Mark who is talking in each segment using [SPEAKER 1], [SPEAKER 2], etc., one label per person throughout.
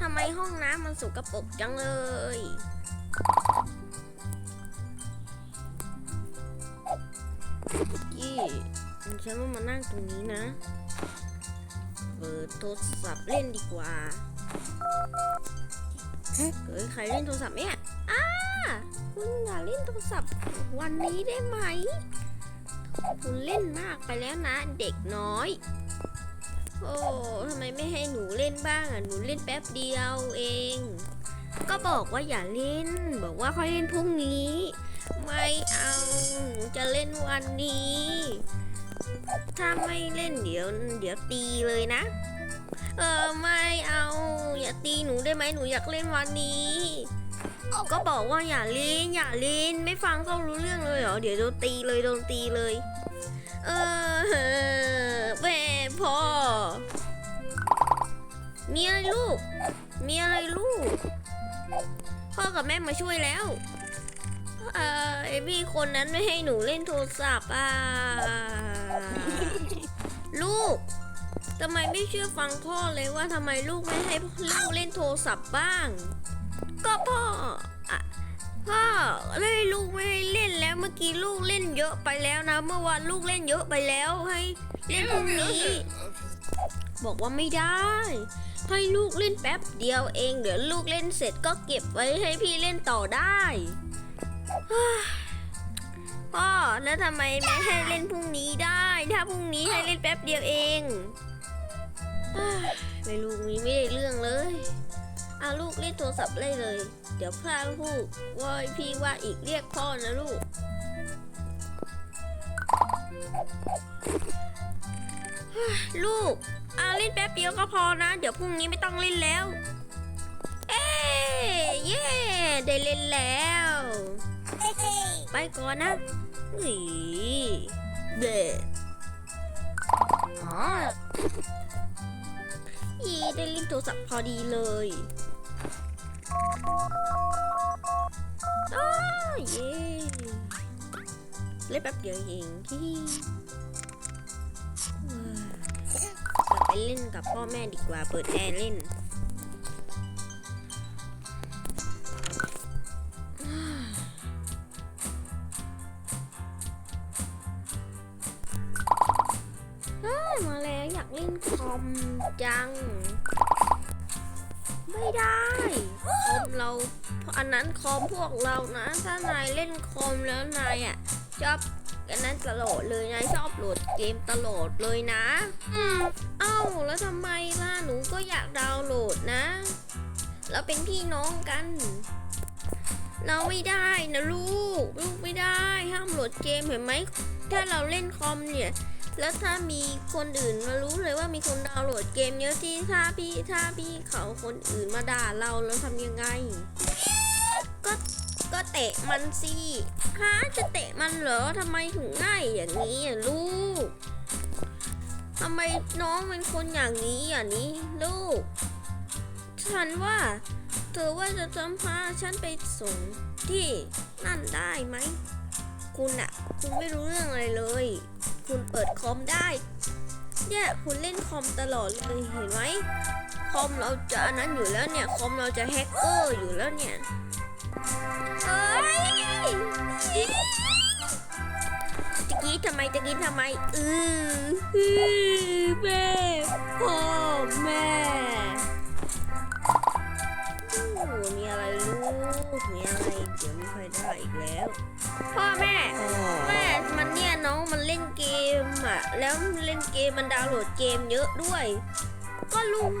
[SPEAKER 1] ทำไมห้องน้ำมันสกปรกจังเลยยี่ฉันว่ามานั่งตรงนี้นะ เปิดโทรศัพท์เล่นดีกว่า เฮ้ยใครเล่นโทรศัพท์เนี่ยอ้าคุณอย่าเล่นโทรศัพท์วันนี้ได้ไหม คุณเล่นมากไปแล้วนะ เด็กน้อย โอ้ทำไมไม่ให้หนูเล่นบ้างอะหนูเล่นแป๊บเดียวเอง ก็บอกว่าอย่าเล่น บอกว่าค่อยเล่นพรุ่งนี้ ไม่เอาจะเล่นวันนี้ ถ้าไม่เล่นเดี๋ยว เดี๋ยวตีเลยนะ เออไม่เอา อย่าตีหนูได้ไหมหนูอยากเล่นวันนี้ ก็บอกว่าอย่าเล่นอย่าเล่นไม่ฟังก็รู้เรื่องเลยเหรอเดี๋ยวโดนตีเลยโดนตีเลย เออแม่พ่อมีอะไรลูก มีอะไรลูก พ่อกับแม่มาช่วยแล้ว เออไอพี่คนนั้นไม่ให้หนูเล่นโทรศัพท์อะลูกทำไมไม่เชื่อฟังพ่อเลยว่าทำไมลูกไม่ให้ลูกเล่นโทรศัพท์บ้าง ก็พ่ออะพ่อเล่ลูกไม่ให้เล่นแล้วเมื่อกี้ลูกเล่นเยอะไปแล้วนะ เมื่อวานลูกเล่นเยอะไปแล้วให้เล่นพรุ่งนี้ บอกว่าไม่ได้ ให้ลูกเล่นแป๊บเดียวเอง เดี๋ยวลูกเล่นเสร็จก็เก็บไว้ให้พี่เล่นต่อได้พ่อแล้วทำไมไม่ให้เล่นพรุ่งนี้ได้ ถ้าพรุ่งนี้ให้เล่นแป๊บเดียวเองไม่ลูกนี้ไม่ได้เรื่องเลย อาลูกเล่นโทรศัพท์เลยเลย เดี๋ยวพ่อพูดว่าพี่ว่าอีกเรียกพ่อนะลูก ลูกอาเล่นแป๊บเดียวก็พอนะ เดี๋ยวพรุ่งนี้ไม่ต้องเล่นแล้ว เอ้เย่ได้เล่นแล้ว ไปก่อนนะหนีเด็อ๋ออีได้เล่นโทรศัพท์พอดีเลย อ้าเย่เล่นแป๊บเดียวเองที่กลับไปเล่นกับพ่อแม่ดีกว่าเปิดแอร์เล่นมาแล้วอยากเล่นคอมจัง ไม่ได้คอมเราอันนั้นคอมพวกเรานะ ถ้านายเล่นคอมแล้วนายอะชอบอันนั้นตลอดเลยนายชอบโหลดเกมตลอดเลยนะ อืมเอ้าแล้วทำไมล่ะหนูก็อยากดาวน์โหลดนะ เราเป็นพี่น้องกัน เราไม่ได้นะลูก ลูกไม่ได้ ห้ามโหลดเกมเห็นไหมถ้าเราเล่นคอมเนี่ย แล้วถ้ามีคนอื่นมารู้เลยว่ามีคนดาวน์โหลดเกมเยอะที่ถ้าพี่ถ้าพี่เขาคนอื่นมาด่าเราแล้วทำยังไง ก็ก็เตะมันสิฮะจะเตะมันเหรอทำไมถึงง่ายอย่างนี้อะลูกทำไมน้องเป็นคนอย่างนี้อะนี้ลูก ฉันว่า เธอว่าจะจำพาฉันไปส่งที่นั่นได้ไหม คุณอะคุณไม่รู้เรื่องอะไรเลย คุณเปิดคอมได้ เนี่ยคุณเล่นคอมตลอดเลยเห็นไหมคอมเราจะอันนั้นอยู่แล้วเนี่ยคอมเราจะแฮกเกอร์อยู่แล้วเนี่ยเอ้ยตะกี้ทำไมตะกี้ทำไมเออฮือแม่พ่อแม่ มีอะไรลูกมีอะไรเดี๋ยวไม่ค่อยได้อีกแล้ว พ่อแม่ แม่มันเนี่ยน้องมันเล่นเกมอะ แล้วเล่นเกมมันดาวน์โหลดเกมเยอะด้วย ก็ลูก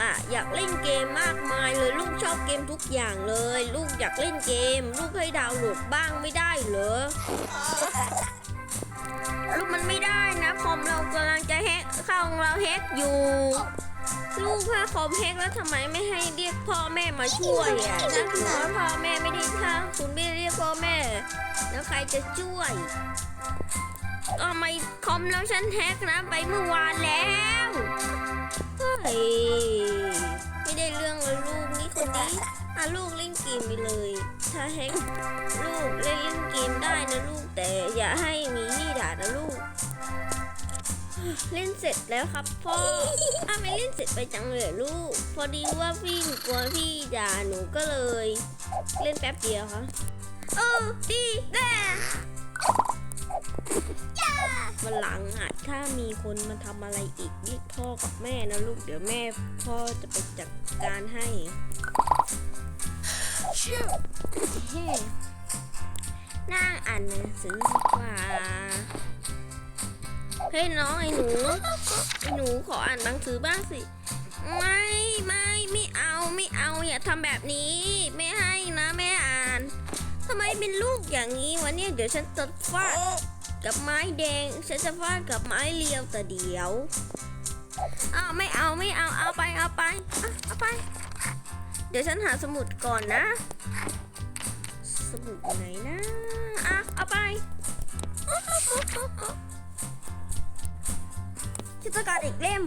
[SPEAKER 1] อะอยากเล่นเกมมากมายเลยลูกชอบเกมทุกอย่างเลย ลูกอยากเล่นเกม ลูกให้ดาวน์โหลดบ้างไม่ได้เหรอลูกมันไม่ได้นะคอมเรากำลังจะแฮกเข้าของเราแฮกอยู่ ลูกถ้าคอมแฮกแล้วทำไมไม่ให้เรียกพ่อแม่มาช่วยอะถ้าคือว่าพ่อแม่ไม่ได้ถ้าคุณไม่เรียกพ่อแม่ แล้วใครจะช่วยทำไมคอมแล้วฉันแฮกนะไปเมื่อวานแล้วเฮ้ยไม่ได้เรื่องเลยลูกนี่คนนี้อะลูกเล่นเกมไปเลย ถ้าแฮกลูกเล่นเล่นเกมได้นะลูกแต่อย่าให้มีนี่ด่านะลูก เล่นเสร็จแล้วครับพ่ออ้าวไม่เล่นเสร็จไปจังเลยเหรอลูก พอดีว่าพี่กลัวพี่ด่าหนูก็เลย เล่นแป๊บเดียวค่ะเออดีแน่วันหลังอะถ้ามีคนมาทำอะไรอีกเรียกพ่อกับแม่นะลูกเดี๋ยวแม่พ่อจะไปจัดการให้เฮ้นั่งอ่านหนังสือดีกว่า เฮ้ยน้องไอ้หนูไอ้หนูขออ่านหนังสือบ้างสิ ไม่ไม่ไม่เอาไม่เอาอย่าทำแบบนี้ ไม่ให้นะแม่อ่านทำไมเป็นลูกอย่างนี้วะเนี่ยเดี๋ยวฉันจะฟาดกับไม้แดงฉันจะฟาดกับไม้เรียวแต่เดียวอ้าวไม่เอาไม่เอาเอาไปเอาไปเอาไป เดี๋ยวฉันหาสมุดก่อนนะ สมุดไหนนะอะเอาไป ฉันต้องการอีกเล่ม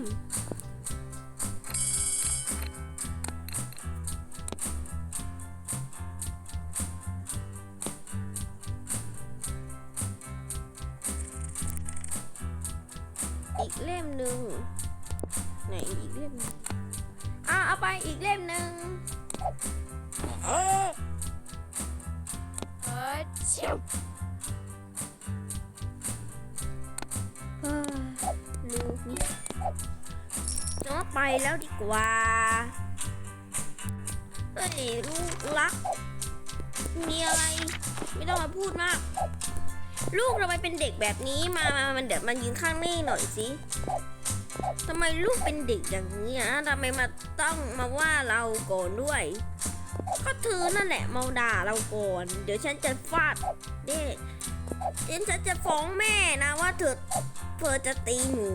[SPEAKER 1] อีกเล่มหนึ่งไหนอีกเล่มหนึ่งอะเอาไปอีกเล่มหนึ่งเอ้ย แล้วดีกว่าเฮ้ยลูกรัก มีอะไร ไม่ต้องมาพูดมาก ลูกเราไปเป็นเด็กแบบนี้มามามันเดี๋ยวมันยืนข้างนี่หน่อยสิทำไมลูกเป็นเด็กอย่างนี้อะทำไมมาต้องมาว่าเราก่อนด้วยก็เธอนั่นแหละมาด่าเราก่อน เดี๋ยวฉันจะฟาดเด็กฉันจะฟ้องแม่นะว่าเธอเธอจะตีหนู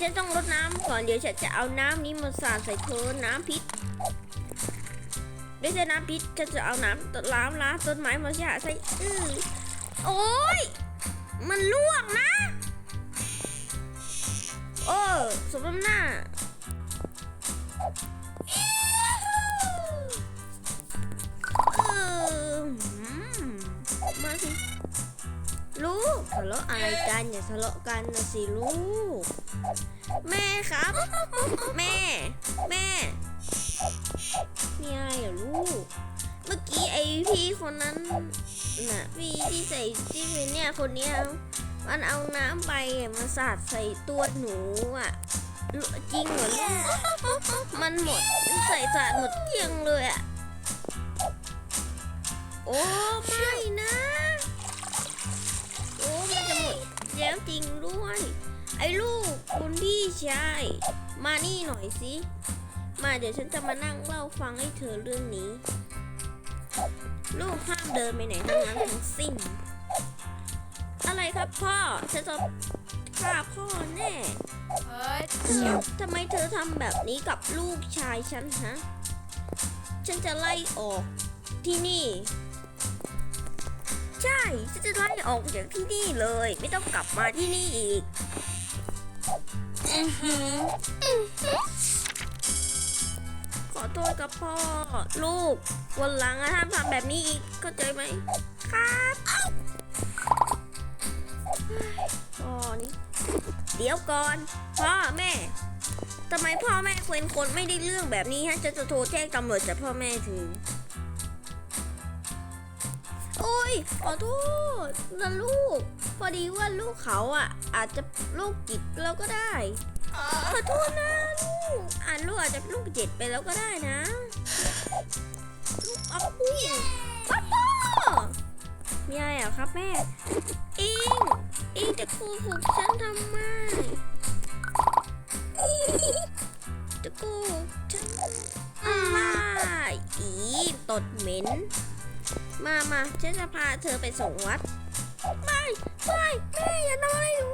[SPEAKER 1] ฉันต้องรดน้ำก่อนเดี๋ยวฉันจะเอาน้ำนี้มาสาดใส่เธอน้ำพิษไม่ใช่น้ำพิษฉันจะเอาน้ำล้างล้างต้นไม้มาสาดใส่อื้อโอ้ยมันลวกนะ โอ้สมน้ำหน้าอออืมมาสิลูกทะเลาะอะไรกันอย่าทะเลาะกันนะสิลูก แม่ครับ แม่ แม่ มีอะไรเหรอลูก เมื่อกี้ไอพี่คนนั้นน่ะพี่ที่ใส่ที่เป็นเนี่ยคนเนี้ยมันเอาน้ำไปอะมาสาดใส่ตัวหนูอะจริงเหรอลูกมันหมดใส่สาดหมดเกลี้ยงเลยอะโอ้ไม่นะ โอ้มันจะหมดแล้วจริงด้วย ไอ้ลูกคุณพี่ชายมานี่หน่อยสิ มาเดี๋ยวฉันจะมานั่งเล่าฟังให้เธอเรื่องนี้ ลูกห้ามเดินไปไหนทั้งนั้นทั้งสิ้น อะไรครับพ่อ ฉันจะฆ่าพ่อแน่ทำไมเธอทำแบบนี้กับลูกชายฉันฮะ ฉันจะไล่ออกที่นี่ ใช่ ฉันจะไล่ออกจากที่นี่เลย ไม่ต้องกลับมาที่นี่อีก ขอโทษกับพ่อ ลูก วันหลังห้ามทำแบบนี้อีกเข้าใจไหม ครับพ่อนี่เดี๋ยวก่อน พ่อแม่ทำไมพ่อแม่เป็นคนไม่ได้เรื่องแบบนี้ฮะจะจะโทรแจ้งตำรวจจับพ่อแม่ถึงโอ้ยขอโทษนะลูก พอดีว่าลูกเขาอะ อาจจะโรคจิตแล้วก็ได้ ขอโทษนะลูกอ่านลูกอาจจะลูกจิตไปแล้วก็ได้นะลูกอัปปุ้ยอัปป้อมีอะไรเหรอครับแม่ อิง อิงจะโกหกฉันทำไมจะโกหกฉันทำไมอีตดเหม็น มามาฉันจะพาเธอไปส่งวัด ไม่ไม่แม่อย่าทำอะไรหนู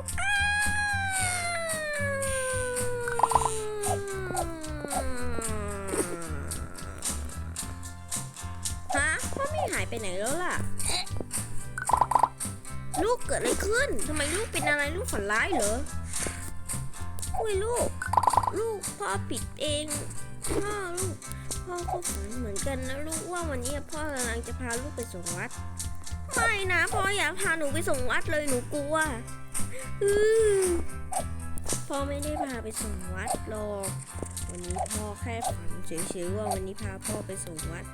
[SPEAKER 1] อ้าวฮะพ่อไม่หายไปไหนแล้วล่ะ ลูกเกิดอะไรขึ้นทำไมลูกเป็นอะไรลูกฝันร้ายเหรออุ้ยลูก ลูกพ่อผิดเองพ่อลูกพ่อก็ฝันเหมือนกันนะลูกว่าวันนี้พ่อกำลังจะพาลูกไปส่งวัด ไม่นะพ่ออยากพาหนูไปส่งวัดเลยหนูกลัวพ่อไม่ได้พาไปส่งวัดหรอก วันนี้พ่อแค่ฝันเฉยๆว่าวันนี้พาพ่อไปส่งวัด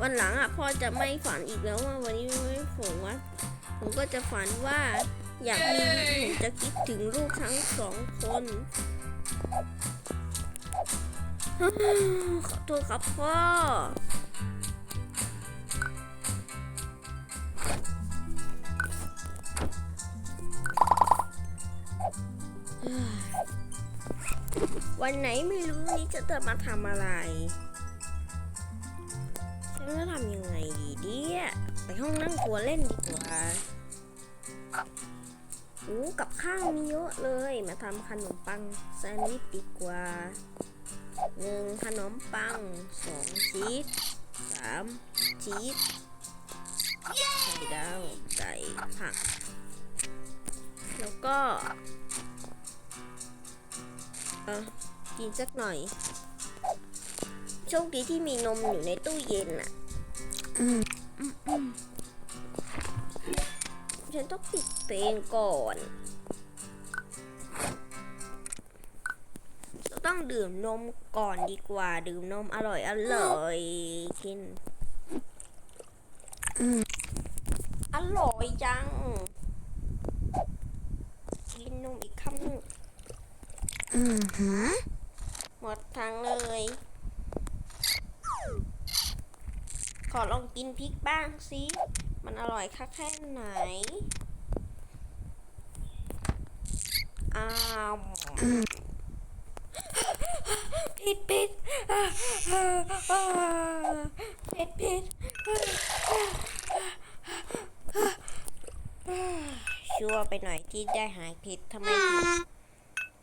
[SPEAKER 1] วันหลังอะพ่อจะไม่ฝันอีกแล้วว่าวันนี้ไม่ส่งวัดผมก็จะฝันว่าอยากมีผมจะคิดถึงลูกทั้งสองคนขอโทษครับพ่อ วันไหนไม่รู้นี่จะจะมาทำอะไร ฉันจะทำยังไงดีเนี่ยไปห้องนั่งครัวเล่นดีกว่าโอ้กับข้าวมีเยอะเลย มาทำขนมปังแซนด์วิชดีกว่าหนึ่งขนมปังสองชีสสามชีสไข่ดาวไก่ผัก แล้วก็ เออ กินสักหน่อย โชคดีที่มีนมอยู่ในตู้เย็นน่ะฉันต้องปิดเพลงก่อน ต้องดื่มนมก่อนดีกว่า ดื่มนมอร่อยอร่อยกินอร่อยจัง กินนมอีกคำหนึ่ง
[SPEAKER 2] อือหือ
[SPEAKER 1] ทั้งเลย ขอลองกินพริกบ้างสิ มันอร่อยค่ะแค่ไหน อ้าวผิดผิดผิดผิดชั่วไปหน่อยที่ได้หายผิดทำไม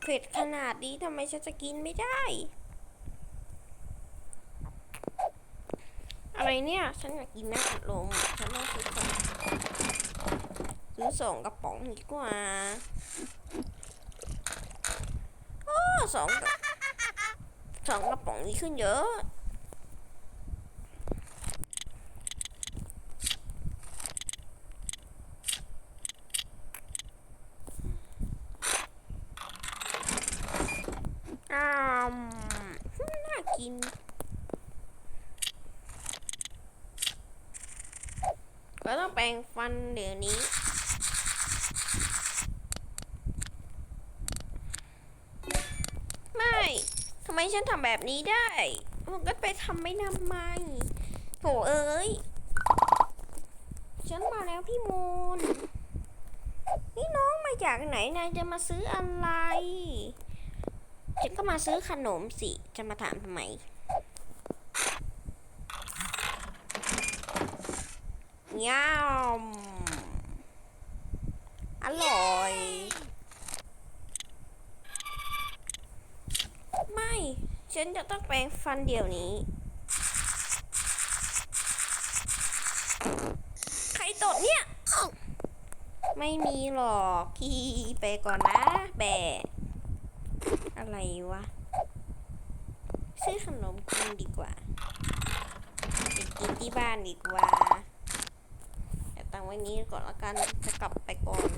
[SPEAKER 1] ผิดขนาดนี้ทำไมฉันจะกินไม่ได้ อะไรเนี่ย ฉันอยากกินน้ำอัดลมฉันต้องซื้อซื้อสองกระป๋องดีกว่าโอ้สองกระสองกระป๋องนี้ขึ้นเยอะอ้าวน่ากิน ก็ต้อ งแปรงฟันเดี๋ยวนี้ ไม่ทำไมฉันทำแบบนี้ได้ มันก็ไปทำไม่ทำไมโถเอ้ย ฉันมาแล้วพี่มูลนี่น้องมาจากไหนนายจะมาซื้ออะไร ฉันก็มาซื้อขนมสิ จะมาถามทำไม ยามอร่อย ไม่ ฉันจะต้องแปรงฟันเดี๋ยวนี้ ใครตดเนี่ย ไม่มีหรอกพี่ไปก่อนนะ แบะอะไรวะ ซื้อขนมกินดีกว่าไปกินที่บ้านดีกว่า แต่ตังไว้นี้ก่อนละกันจะกลับไปก่อน